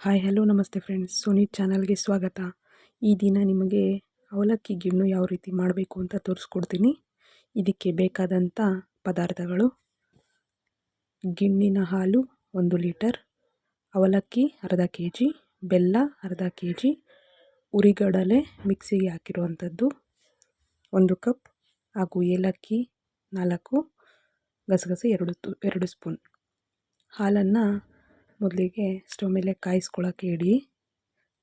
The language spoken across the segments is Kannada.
ಹಾಯ್, ಹಲೋ, ನಮಸ್ತೆ ಫ್ರೆಂಡ್ಸ್. ಸುನೀತ್ ಚಾನಲ್ಗೆ ಸ್ವಾಗತ. ಈ ದಿನ ನಿಮಗೆ ಅವಲಕ್ಕಿ ಗಿಣ್ಣು ಯಾವ ರೀತಿ ಮಾಡಬೇಕು ಅಂತ ತೋರಿಸ್ಕೊಡ್ತೀನಿ. ಇದಕ್ಕೆ ಬೇಕಾದಂಥ ಪದಾರ್ಥಗಳು. ಗಿಣ್ಣಿನ ಹಾಲು ಒಂದು ಲೀಟರ್, ಅವಲಕ್ಕಿ ಅರ್ಧ ಕೆ ಜಿ ಬೆಲ್ಲ ಅರ್ಧ ಕೆ ಜಿ ಉರಿಗಡಲೆ ಮಿಕ್ಸಿಗೆ ಹಾಕಿರುವಂಥದ್ದು ಒಂದು ಕಪ್, ಹಾಗೂ ಏಲಕ್ಕಿ ನಾಲ್ಕು, ಗಸಗಸೆ ಎರಡು ತು, ಎರಡು ಸ್ಪೂನ್. ಹಾಲನ್ನು ಮೊದಲಿಗೆ ಸ್ಟವ್ ಮೇಲೆ ಕಾಯಿಸ್ಕೊಳ್ಳೋಕ್ಕೆ ಇಡಿ.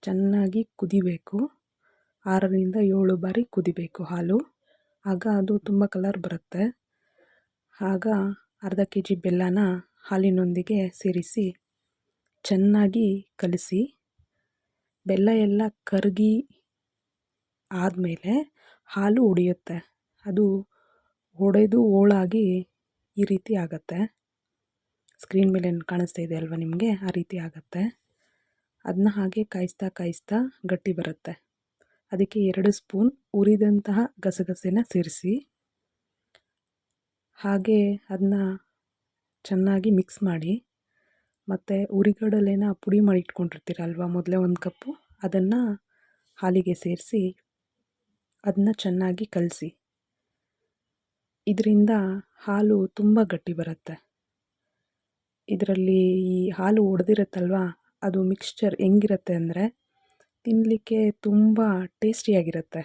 ಚೆನ್ನಾಗಿ ಕುದಿಬೇಕು. ಆರರಿಂದ ಏಳು ಬಾರಿ ಕುದಿಬೇಕು ಹಾಲು. ಆಗ ಅದು ತುಂಬ ಕಲರ್ ಬರುತ್ತೆ. ಆಗ ಅರ್ಧ ಕೆ ಜಿ ಬೆಲ್ಲನ ಹಾಲಿನೊಂದಿಗೆ ಸೇರಿಸಿ ಚೆನ್ನಾಗಿ ಕಲಸಿ. ಬೆಲ್ಲ ಎಲ್ಲ ಕರಗಿ ಆದಮೇಲೆ ಹಾಲು ಉಡಿಯುತ್ತೆ. ಅದು ಒಡೆದು ಹೋಳಾಗಿ ಈ ರೀತಿ ಆಗುತ್ತೆ. ಸ್ಕ್ರೀನ್ ಮೇಲೆ ಕಾಣಿಸ್ತಾ ಇದೆ ಅಲ್ವಾ ನಿಮಗೆ? ಆ ರೀತಿ ಆಗುತ್ತೆ. ಅದನ್ನ ಹಾಗೆ ಕಾಯಿಸ್ತಾ ಕಾಯಿಸ್ತಾ ಗಟ್ಟಿ ಬರುತ್ತೆ. ಅದಕ್ಕೆ ಎರಡು ಸ್ಪೂನ್ ಉರಿದಂತಹ ಗಸಗಸೆನ ಸೇರಿಸಿ. ಹಾಗೆ ಅದನ್ನ ಚೆನ್ನಾಗಿ ಮಿಕ್ಸ್ ಮಾಡಿ. ಮತ್ತು ಉರಿಗಡಲೆನ ಪುಡಿ ಮಾಡಿ ಇಟ್ಕೊಂಡಿರ್ತೀರಲ್ವ ಮೊದಲೇ ಒಂದು ಕಪ್ಪು? ಅದನ್ನು ಹಾಲಿಗೆ ಸೇರಿಸಿ ಅದನ್ನ ಚೆನ್ನಾಗಿ ಕಲಸಿ. ಇದರಿಂದ ಹಾಲು ತುಂಬ ಗಟ್ಟಿ ಬರುತ್ತೆ. ಇದರಲ್ಲಿ ಈ ಹಾಲು ಒಡೆದಿರುತ್ತಲ್ವ, ಅದು ಮಿಕ್ಸ್ಚರ್ ಹೆಂಗಿರುತ್ತೆ ಅಂದರೆ ತಿನ್ನಲಿಕ್ಕೆ ತುಂಬ ಟೇಸ್ಟಿಯಾಗಿರುತ್ತೆ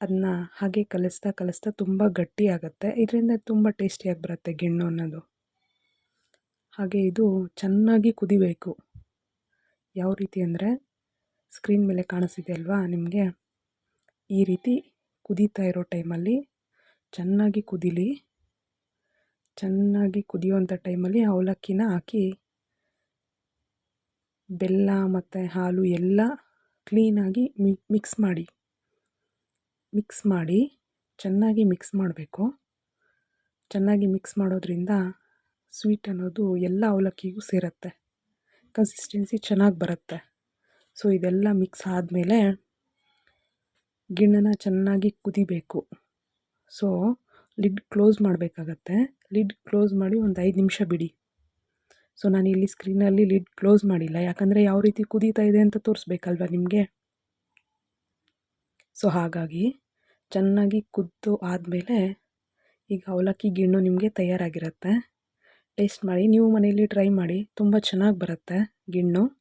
ಅದನ್ನ ಹಾಗೆ ಕಲಿಸ್ತಾ ಕಲಿಸ್ತಾ ತುಂಬ ಗಟ್ಟಿಯಾಗುತ್ತೆ. ಇದರಿಂದ ತುಂಬ ಟೇಸ್ಟಿಯಾಗಿ ಬರುತ್ತೆ ಗೆಣ್ಣು ಅನ್ನೋದು. ಹಾಗೆ ಇದು ಚೆನ್ನಾಗಿ ಕುದಿಬೇಕು. ಯಾವ ರೀತಿ ಅಂದರೆ ಸ್ಕ್ರೀನ್ ಮೇಲೆ ಕಾಣಿಸ್ತಿದೆ ಅಲ್ವಾ ನಿಮಗೆ? ಈ ರೀತಿ ಕುದೀತಾ ಇರೋ ಟೈಮಲ್ಲಿ ಚೆನ್ನಾಗಿ ಕುದೀಲಿ. ಚೆನ್ನಾಗಿ ಕುದಿಯುವಂಥ ಟೈಮಲ್ಲಿ ಅವಲಕ್ಕಿನ ಹಾಕಿ ಬೆಲ್ಲ ಮತ್ತು ಹಾಲು ಎಲ್ಲ ಕ್ಲೀನಾಗಿ ಮಿಕ್ಸ್ ಮಾಡಿ. ಮಿಕ್ಸ್ ಮಾಡಿ ಚೆನ್ನಾಗಿ ಮಿಕ್ಸ್ ಮಾಡಬೇಕು. ಚೆನ್ನಾಗಿ ಮಿಕ್ಸ್ ಮಾಡೋದ್ರಿಂದ ಸ್ವೀಟ್ ಅನ್ನೋದು ಎಲ್ಲ ಅವಲಕ್ಕಿಗೂ ಸೇರುತ್ತೆ. ಕನ್ಸಿಸ್ಟೆನ್ಸಿ ಚೆನ್ನಾಗಿ ಬರುತ್ತೆ. ಸೊ ಇದೆಲ್ಲ ಮಿಕ್ಸ್ ಆದಮೇಲೆ ಗಿಣ್ಣನ ಚೆನ್ನಾಗಿ ಕುದಿಬೇಕು. ಸೊ ಲಿಡ್ ಕ್ಲೋಸ್ ಮಾಡಬೇಕಾಗತ್ತೆ. ಲಿಡ್ ಕ್ಲೋಸ್ ಮಾಡಿ ಒಂದು ಐದು ನಿಮಿಷ ಬಿಡಿ. ಸೊ ನಾನು ಇಲ್ಲಿ ಸ್ಕ್ರೀನಲ್ಲಿ ಲಿಡ್ ಕ್ಲೋಸ್ ಮಾಡಿಲ್ಲ. ಯಾಕಂದರೆ ಯಾವ ರೀತಿ ಕುದೀತಾ ಇದೆ ಅಂತ ತೋರಿಸ್ಬೇಕಲ್ವ ನಿಮಗೆ? ಸೊ, ಹಾಗಾಗಿ ಚೆನ್ನಾಗಿ ಕುದ್ದು ಆದಮೇಲೆ ಈಗ ಅವಲಕ್ಕಿ ಗಿಣ್ಣು ನಿಮಗೆ ತಯಾರಾಗಿರುತ್ತೆ. ಟೇಸ್ಟ್ ಮಾಡಿ, ನೀವು ಮನೆಯಲ್ಲಿ ಟ್ರೈ ಮಾಡಿ. ತುಂಬ ಚೆನ್ನಾಗಿ ಬರುತ್ತೆ ಗಿಣ್ಣು.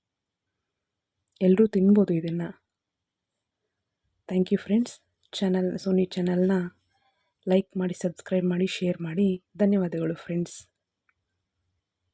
ಎಲ್ಲರೂ ತಿನ್ಬೋದು ಇದನ್ನು. Thank you friends. Channel, Soni ಚಾನಲ್ನ ಲೈಕ್ ಮಾಡಿ ಸಬ್ಸ್ಕ್ರೈಬ್ ಮಾಡಿ ಶೇರ್ ಮಾಡಿ. ಧನ್ಯವಾದಗಳು ಫ್ರೆಂಡ್ಸ್.